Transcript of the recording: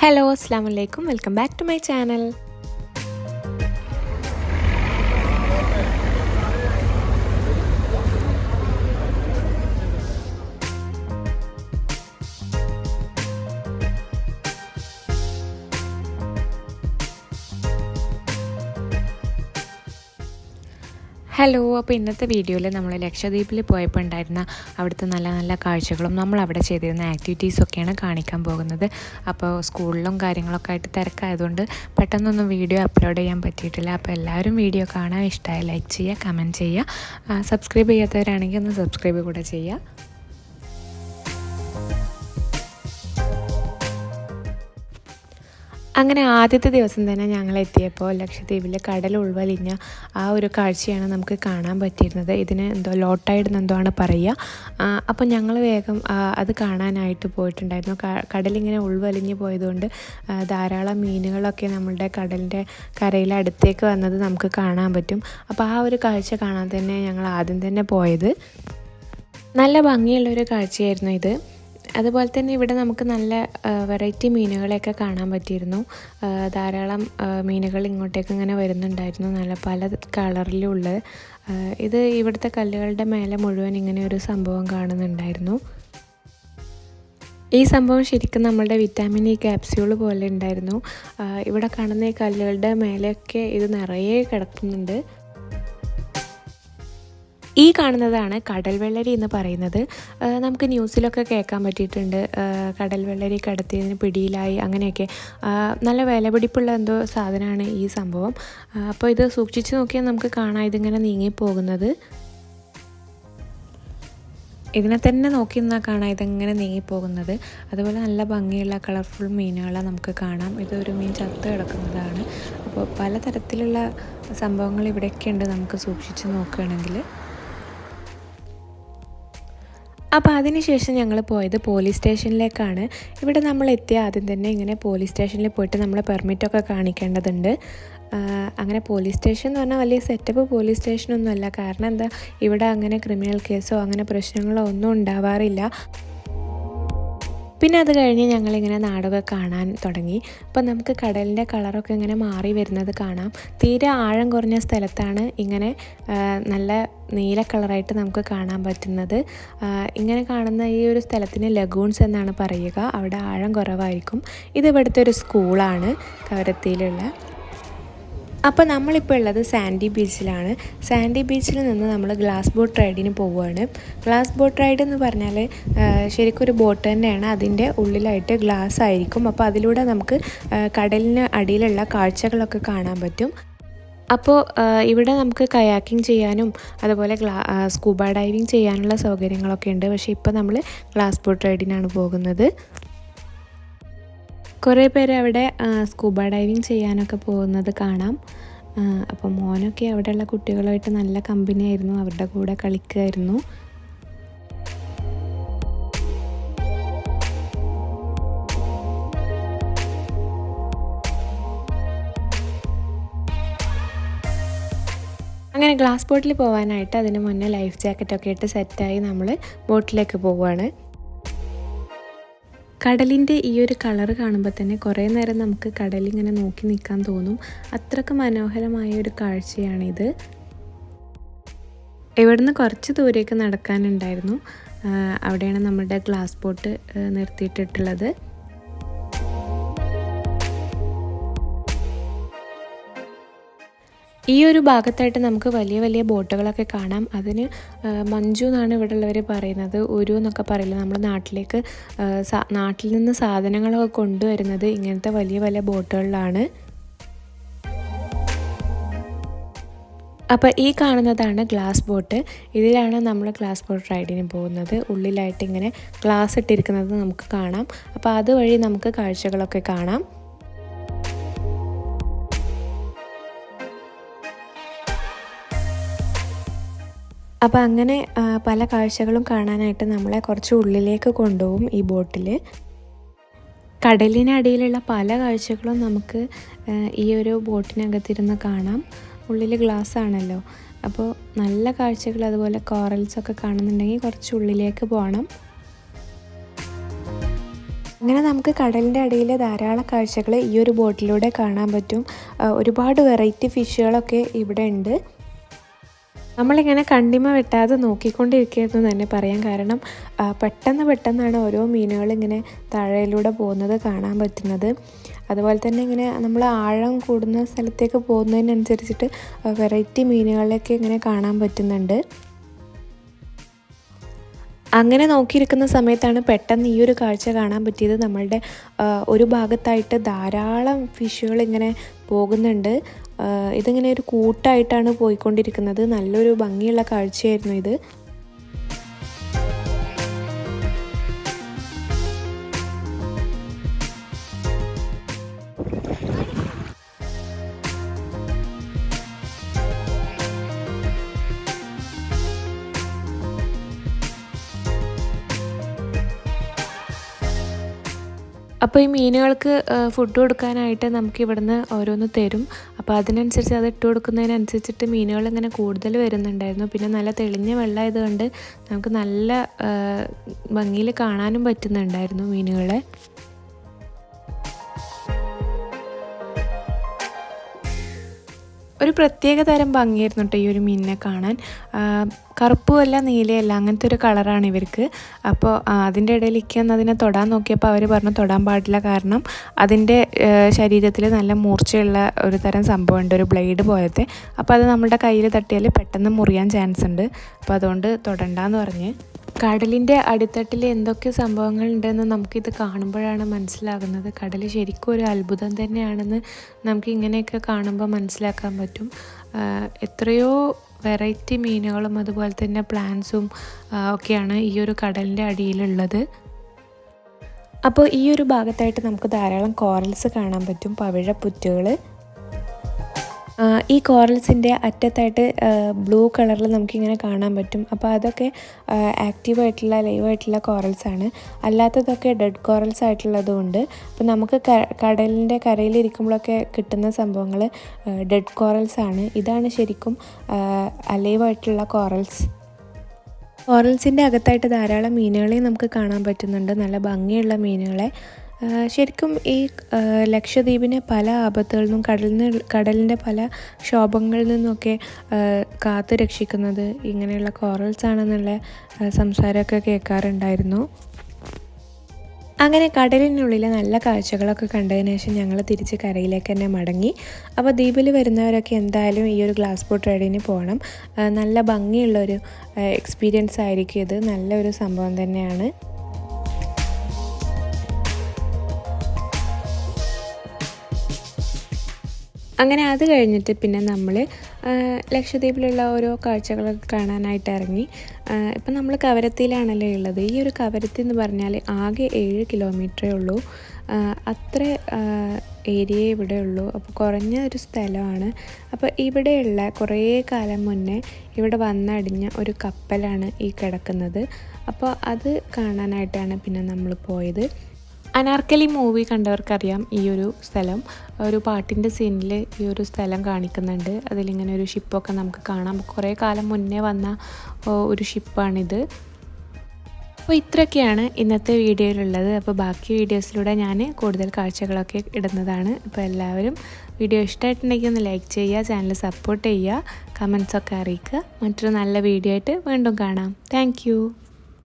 Hello അസ്സാം വലൈക്കും welcome back to my channel Hello അപ്പോൾ ഇന്നത്തെ വീഡിയോയിൽ നമ്മൾ ലക്ഷദ്വീപിൽ പോയപ്പോൾ ഉണ്ടായിരുന്ന അവിടുത്തെ നല്ല നല്ല കാഴ്ചകളും നമ്മൾ അവിടെ ചെയ്തിരുന്ന ആക്ടിവിറ്റീസൊക്കെയാണ് കാണിക്കാൻ പോകുന്നത്. അപ്പോൾ സ്കൂളിലും കാര്യങ്ങളൊക്കെ ആയിട്ട് തിരക്കായതുകൊണ്ട് പെട്ടെന്നൊന്നും വീഡിയോ അപ്ലോഡ് ചെയ്യാൻ പറ്റിയിട്ടില്ല. അപ്പോൾ എല്ലാവരും വീഡിയോ കാണാൻ ഇഷ്ടമായി ലൈക്ക് ചെയ്യുക കമന്റ് ചെയ്യുക. സബ്സ്ക്രൈബ് ചെയ്യാത്തവരാണെങ്കിൽ ഒന്ന് സബ്സ്ക്രൈബ് കൂടെ ചെയ്യുക. അങ്ങനെ ആദ്യത്തെ ദിവസം തന്നെ ഞങ്ങൾ എത്തിയപ്പോൾ ലക്ഷദ്വീപിൽ കടൽ ഉൾവലിഞ്ഞ ആ ഒരു കാഴ്ചയാണ് നമുക്ക് കാണാൻ പറ്റിയിരുന്നത്. ഇതിന് എന്തോ ലോട്ടൈഡ് എന്നെന്തോ ആണ് പറയുക. അപ്പോൾ ഞങ്ങൾ വേഗം അത് കാണാനായിട്ട് പോയിട്ടുണ്ടായിരുന്നു. കടലിങ്ങനെ ഉൾവലിഞ്ഞ് പോയതുകൊണ്ട് ധാരാളം മീനുകളൊക്കെ നമ്മളുടെ കടലിന്റെ കരയിൽ അടുത്തേക്ക് വന്നത് നമുക്ക് കാണാൻ പറ്റും. അപ്പോൾ ആ ഒരു കാഴ്ച കാണാൻ തന്നെ ഞങ്ങൾ ആദ്യം തന്നെ പോയത്. നല്ല ഭംഗിയുള്ളൊരു കാഴ്ചയായിരുന്നു ഇത്. അതുപോലെ തന്നെ ഇവിടെ നമുക്ക് നല്ല വെറൈറ്റി മീനുകളെയൊക്കെ കാണാൻ പറ്റിയിരുന്നു. ധാരാളം മീനുകൾ ഇങ്ങോട്ടേക്ക് ഇങ്ങനെ വരുന്നുണ്ടായിരുന്നു. നല്ല പല കളറിലുള്ള ഇത് ഇവിടുത്തെ കല്ലുകളുടെ മേലെ മുഴുവൻ ഇങ്ങനെ ഒരു സംഭവം കാണുന്നുണ്ടായിരുന്നു. ഈ സംഭവം ശരിക്കും നമ്മളുടെ വിറ്റാമിൻ ഇ ക്യാപ്സ്യൂൾ പോലെ ഉണ്ടായിരുന്നു. ഇവിടെ കാണുന്ന ഈ കല്ലുകളുടെ മേലെയൊക്കെ ഇത് നിറയെ കിടക്കുന്നുണ്ട്. ഈ കാണുന്നതാണ് കടൽ വെള്ളരി എന്ന് പറയുന്നത്. നമുക്ക് ന്യൂസിലൊക്കെ കേൾക്കാൻ പറ്റിയിട്ടുണ്ട്. കടൽ വെള്ളരി കടത്തിയതിന് പിടിയിലായി അങ്ങനെയൊക്കെ. നല്ല വിലപിടിപ്പുള്ള എന്തോ സാധനമാണ് ഈ സംഭവം. അപ്പോൾ ഇത് സൂക്ഷിച്ച് നോക്കിയാൽ നമുക്ക് കാണാം ഇതിങ്ങനെ നീങ്ങിപ്പോകുന്നത്. ഇതിനെ തന്നെ നോക്കി നിന്നാൽ കാണാം ഇതെങ്ങനെ നീങ്ങിപ്പോകുന്നത്. അതുപോലെ നല്ല ഭംഗിയുള്ള കളർഫുൾ മീനുകളെ നമുക്ക് കാണാം. ഇതൊരു മീൻ ചത്ത് കിടക്കുന്നതാണ്. അപ്പോൾ പലതരത്തിലുള്ള സംഭവങ്ങൾ ഇവിടെയൊക്കെ ഉണ്ട്. നമുക്ക് സൂക്ഷിച്ച് നോക്കുകയാണെങ്കിൽ. അപ്പോൾ അതിനുശേഷം ഞങ്ങൾ പോയത് പോലീസ് സ്റ്റേഷനിലേക്കാണ് ഇവിടെ നമ്മൾ എത്തിയ ആദ്യം തന്നെ ഇങ്ങനെ പോലീസ് സ്റ്റേഷനിൽ പോയിട്ട് നമ്മൾ പെർമിറ്റൊക്കെ കാണിക്കേണ്ടതുണ്ട്. അങ്ങനെ പോലീസ് സ്റ്റേഷൻ എന്ന് പറഞ്ഞാൽ വലിയ സെറ്റപ്പ് പോലീസ് സ്റ്റേഷനൊന്നുമല്ല കാരണം എന്താ ഇവിടെ അങ്ങനെ ക്രിമിനൽ കേസോ അങ്ങനെ പ്രശ്നങ്ങളോ ഒന്നും ഉണ്ടാവാറില്ല. പിന്നെ അത് കഴിഞ്ഞ് ഞങ്ങളിങ്ങനെ നാടകം കാണാൻ തുടങ്ങി. അപ്പോൾ നമുക്ക് കടലിന്റെ കളറൊക്കെ ഇങ്ങനെ മാറി വരുന്നത് കാണാം. തീരെ ആഴം കുറഞ്ഞ സ്ഥലത്താണ് ഇങ്ങനെ നല്ല നീല കളറായിട്ട് നമുക്ക് കാണാൻ പറ്റുന്നത്. ഇങ്ങനെ കാണുന്ന ഈ ഒരു സ്ഥലത്തിന് ലഗൂൺസ് എന്നാണ് പറയുക. അവിടെ ആഴം കുറവായിരിക്കും. ഇത് ഇവിടുത്തെ ഒരു സ്കൂളാണ് കവരത്തിയിലുള്ള. അപ്പോൾ നമ്മളിപ്പോൾ ഉള്ളത് സാൻഡി ബീച്ചിലാണ്. സാൻഡി ബീച്ചിൽ നിന്ന് നമ്മൾ ഗ്ലാസ് ബോട്ട് റൈഡിന് പോവുകയാണ്. ഗ്ലാസ് ബോട്ട് റൈഡ് എന്ന് പറഞ്ഞാൽ ശരിക്കും ഒരു ബോട്ട് തന്നെയാണ്. അതിന്റെ ഉള്ളിലായിട്ട് ഗ്ലാസ് ആയിരിക്കും. അപ്പോൾ അതിലൂടെ നമുക്ക് കടലിന് അടിയിലുള്ള കാഴ്ചകളൊക്കെ കാണാൻ പറ്റും. അപ്പോൾ ഇവിടെ നമുക്ക് കയാക്കിംഗ് ചെയ്യാനും അതുപോലെ ഗ്ലാ സ്കൂബ ഡൈവിങ് ചെയ്യാനുള്ള സൗകര്യങ്ങളൊക്കെ ഉണ്ട്. പക്ഷേ ഇപ്പോൾ നമ്മൾ ഗ്ലാസ് ബോട്ട് റൈഡിനാണ് പോകുന്നത്. കുറേ പേര് അവിടെ സ്കൂബ ഡൈവിങ് ചെയ്യാനൊക്കെ പോകുന്നത് കാണാം. അപ്പോൾ മോനൊക്കെ അവിടെയുള്ള കുട്ടികളുമായിട്ട് നല്ല കമ്പനിയായിരുന്നു അവരുടെ കൂടെ കളിക്കുമായിരുന്നു. അങ്ങനെ ഗ്ലാസ് ബോട്ടിൽ പോകാനായിട്ട് അതിന് മുന്നേ ലൈഫ് ജാക്കറ്റൊക്കെ ഇട്ട് സെറ്റായി നമ്മൾ ബോട്ടിലേക്ക് പോവുകയാണ് കടലിന്റെ ഈ ഒരു കളർ കാണുമ്പോൾ തന്നെ കുറേ നേരം നമുക്ക് കടലിങ്ങനെ നോക്കി നിൽക്കാൻ തോന്നും. അത്രയ്ക്ക് മനോഹരമായ ഒരു കാഴ്ചയാണിത്. ഇവിടുന്ന് കുറച്ച് ദൂരേക്ക് നടക്കാനുണ്ടായിരുന്നു. അവിടെയാണ് നമ്മുടെ ഗ്ലാസ് ബോട്ട് നിർത്തിയിട്ടിട്ടുള്ളത്. ഈ ഒരു ഭാഗത്തായിട്ട് നമുക്ക് വലിയ വലിയ ബോട്ടുകളൊക്കെ കാണാം. അതിന് മഞ്ജു എന്നാണ് ഇവിടെ ഉള്ളവർ പറയുന്നത്. ഒരു എന്നൊക്കെ പറയില്ല നമ്മൾ നാട്ടിലേക്ക് നാട്ടിൽ നിന്ന് സാധനങ്ങളൊക്കെ കൊണ്ടുവരുന്നത് ഇങ്ങനത്തെ വലിയ വലിയ ബോട്ടുകളിലാണ്. അപ്പോൾ ഈ കാണുന്നതാണ് ഗ്ലാസ് ബോട്ട്. ഇതിലാണ് നമ്മൾ ഗ്ലാസ് ബോട്ട് റൈഡിന് പോകുന്നത്. ഉള്ളിലായിട്ട് ഇങ്ങനെ ഗ്ലാസ് ഇട്ടിരിക്കുന്നത് നമുക്ക് കാണാം. അപ്പോൾ അതുവഴി നമുക്ക് കാഴ്ചകളൊക്കെ കാണാം. അപ്പോൾ അങ്ങനെ പല കാഴ്ചകളും കാണാനായിട്ട് നമ്മളെ കുറച്ച് ഉള്ളിലേക്ക് കൊണ്ടുപോകും ഈ ബോട്ടിൽ കടലിനടിയിലുള്ള പല കാഴ്ചകളും നമുക്ക് ഈ ഒരു ബോട്ടിനകത്തിരുന്ന് കാണാം. ഉള്ളിൽ ഗ്ലാസ് ആണല്ലോ അപ്പോൾ നല്ല കാഴ്ചകൾ അതുപോലെ കോറൽസൊക്കെ കാണുന്നുണ്ടെങ്കിൽ കുറച്ച് ഉള്ളിലേക്ക് പോകണം അങ്ങനെ നമുക്ക് കടലിന്റെ അടിയിൽ ധാരാളം കാഴ്ചകൾ ഈ ഒരു ബോട്ടിലൂടെ കാണാൻ പറ്റും. ഒരുപാട് വെറൈറ്റി ഫിഷുകളൊക്കെ ഇവിടെ ഉണ്ട്. നമ്മളിങ്ങനെ കണ്ടിമ വെട്ടാതെ നോക്കിക്കൊണ്ടിരിക്കുകയെന്ന് തന്നെ പറയാം കാരണം പെട്ടെന്ന് പെട്ടെന്നാണ് ഓരോ മീനുകൾ ഇങ്ങനെ താഴയിലൂടെ പോകുന്നത് കാണാൻ പറ്റുന്നത്. അതുപോലെ തന്നെ ഇങ്ങനെ നമ്മൾ ആഴം കൂടുന്ന സ്ഥലത്തേക്ക് പോകുന്നതിനനുസരിച്ചിട്ട് വെറൈറ്റി മീനുകളെയൊക്കെ ഇങ്ങനെ കാണാൻ പറ്റുന്നുണ്ട്. അങ്ങനെ നോക്കിയിരിക്കുന്ന സമയത്താണ് പെട്ടെന്ന് ഈ ഒരു കാഴ്ച കാണാൻ പറ്റിയത്. നമ്മളുടെ ഒരു ഭാഗത്തായിട്ട് ധാരാളം ഫിഷുകൾ ഇങ്ങനെ പോകുന്നുണ്ട്. ഇതിങ്ങനെ ഒരു കൂട്ടായിട്ടാണ് പോയിക്കൊണ്ടിരിക്കുന്നത്. നല്ലൊരു ഭംഗിയുള്ള കാഴ്ചയായിരുന്നു ഇത്. അപ്പോൾ ഈ മീനുകൾക്ക് ഫുഡ് കൊടുക്കാനായിട്ട് നമുക്ക് ഇവിടുന്ന് ഓരോന്ന് തരും. അപ്പോൾ അതിനനുസരിച്ച് അത് ഇട്ട് കൊടുക്കുന്നതിനനുസരിച്ചിട്ട് മീനുകൾ ഇങ്ങനെ കൂടുതൽ വരുന്നുണ്ടായിരുന്നു. പിന്നെ നല്ല തെളിഞ്ഞ വെള്ളമായതുകൊണ്ട് നമുക്ക് നല്ല ഭംഗിയിൽ കാണാനും പറ്റുന്നുണ്ടായിരുന്നു മീനുകളെ. ഒരു പ്രത്യേക തരം ഭംഗിയായിരുന്നു കേട്ടോ ഈ ഒരു മീനിനെ കാണാൻ. കറുപ്പുമല്ല നീലയല്ല അങ്ങനത്തെ ഒരു കളറാണ് ഇവർക്ക്. അപ്പോൾ അതിന്റെ ഇടയിൽ ഇരിക്കുന്ന അതിനെ തൊടാൻ നോക്കിയപ്പോൾ അവർ പറഞ്ഞു തൊടാൻ പാടില്ല കാരണം അതിന്റെ ശരീരത്തിൽ നല്ല മൂർച്ചയുള്ള ഒരു തരം സംഭവമുണ്ട് ഒരു ബ്ലേഡ് പോലത്തെ. അപ്പോൾ അത് നമ്മുടെ കയ്യിൽ തട്ടിയാൽ പെട്ടെന്ന് മുറിയാൻ ചാൻസ് ഉണ്ട് അപ്പോൾ അതുകൊണ്ട് തൊടണ്ടെന്ന് പറഞ്ഞ് കടലിന്റെ അടിത്തട്ടിൽ എന്തൊക്കെ സംഭവങ്ങൾ ഉണ്ടെന്ന് നമുക്കിത് കാണുമ്പോഴാണ് മനസ്സിലാകുന്നത്. കടൽ ശരിക്കും ഒരു അത്ഭുതം തന്നെയാണെന്ന് നമുക്ക് ഇങ്ങനെയൊക്കെ കാണുമ്പോൾ മനസ്സിലാക്കാൻ പറ്റും. എത്രയോ വെറൈറ്റി മീനുകളും അതുപോലെ തന്നെ പ്ലാന്റ്സും ഒക്കെയാണ് ഈ ഒരു കടലിന്റെ അടിയിലുള്ളത്. അപ്പോൾ ഈ ഒരു ഭാഗത്തായിട്ട് നമുക്ക് ധാരാളം കോറൽസ് കാണാൻ പറ്റും പവിഴപ്പുറ്റുകൾ ആ, ഈ കോറൽസിന്റെ അറ്റത്തായിട്ട് ബ്ലൂ കളറിൽ നമുക്കിങ്ങനെ കാണാൻ പറ്റും. അപ്പോൾ അതൊക്കെ ആക്റ്റീവായിട്ടുള്ള ലൈവായിട്ടുള്ള കോറൽസ് ആണ് അല്ലാത്തതൊക്കെ ഡെഡ് കോറൽസ് ആയിട്ടുള്ളതുകൊണ്ട് അപ്പോൾ നമുക്ക് കടലിന്റെ കരയിലിരിക്കുമ്പോഴൊക്കെ കിട്ടുന്ന സംഭവങ്ങൾ ഡെഡ് കോറൽസ് ആണ്. ഇതാണ് ശരിക്കും അലൈവായിട്ടുള്ള കോറൽസ്. കോറൽസിന്റെ അകത്തായിട്ട് ധാരാളം മീനുകളെ നമുക്ക് കാണാൻ പറ്റുന്നുണ്ട്. നല്ല ഭംഗിയുള്ള മീനുകളെ. ശരിക്കും ഈ ലക്ഷദ്വീപിനെ പല ആപത്തുകളിൽ നിന്നും കടലിൽ നിന്ന് കടലിന്റെ പല ക്ഷോഭങ്ങളിൽ നിന്നൊക്കെ കാത്തു രക്ഷിക്കുന്നത് ഇങ്ങനെയുള്ള കോറൽസ് ആണെന്നുള്ള സംസാരമൊക്കെ കേൾക്കാറുണ്ടായിരുന്നു. അങ്ങനെ കടലിനുള്ളിൽ നല്ല കാഴ്ചകളൊക്കെ കണ്ടതിന് ശേഷം ഞങ്ങൾ തിരിച്ച് കരയിലേക്ക് തന്നെ മടങ്ങി. അപ്പോൾ ദ്വീപിൽ വരുന്നവരൊക്കെ എന്തായാലും ഈ ഒരു ഗ്ലാസ് ബോട്ട് റൈഡിന് പോകണം നല്ല നല്ല ഭംഗിയുള്ളൊരു എക്സ്പീരിയൻസ് ആയിരിക്കും ഇത്. നല്ലൊരു സംഭവം തന്നെയാണ്. അങ്ങനെ അത് കഴിഞ്ഞിട്ട് പിന്നെ നമ്മൾ ലക്ഷദ്വീപിലുള്ള ഓരോ കാഴ്ചകളൊക്കെ കാണാനായിട്ട് ഇറങ്ങി. ഇപ്പം നമ്മൾ കവരത്തിയിലാണല്ലോ ഉള്ളത്. ഈ ഒരു കവരത്തി എന്ന് പറഞ്ഞാൽ ആകെ ഏഴ് കിലോമീറ്ററേ ഉള്ളൂ. അത്ര ഏരിയ ഇവിടെ ഉള്ളൂ. അപ്പോൾ കുറഞ്ഞ ഒരു സ്ഥലമാണ്. അപ്പോൾ ഇവിടെയുള്ള കുറേ കാലം മുന്നേ ഇവിടെ വന്നടിഞ്ഞ ഒരു കപ്പലാണ് ഈ കിടക്കുന്നത്. അപ്പോൾ അത് കാണാനായിട്ടാണ് പിന്നെ നമ്മൾ പോയത്. അനാർക്കലി മൂവി കണ്ടവർക്കറിയാം ഈ ഒരു സ്ഥലം. ഒരു പാട്ടിന്റെ സീനിൽ ഈ ഒരു സ്ഥലം കാണിക്കുന്നുണ്ട്. അതിലിങ്ങനെ ഒരു ഷിപ്പൊക്കെ നമുക്ക് കാണാം. കുറേ കാലം മുന്നേ വന്ന ഒരു ഷിപ്പാണിത് അപ്പോൾ ഇത്രയൊക്കെയാണ് ഇന്നത്തെ വീഡിയോയിലുള്ളത്. അപ്പോൾ ബാക്കി വീഡിയോസിലൂടെ ഞാൻ കൂടുതൽ കാഴ്ചകളൊക്കെ ഇടുന്നതാണ്. അപ്പോൾ എല്ലാവരും വീഡിയോ ഇഷ്ടമായിട്ടുണ്ടെങ്കിൽ ഒന്ന് ലൈക്ക് ചെയ്യുക ചാനൽ സപ്പോർട്ട് ചെയ്യുക കമൻസൊക്കെ അറിയിക്കുക. മറ്റൊരു നല്ല വീഡിയോ ആയിട്ട് വീണ്ടും കാണാം. താങ്ക്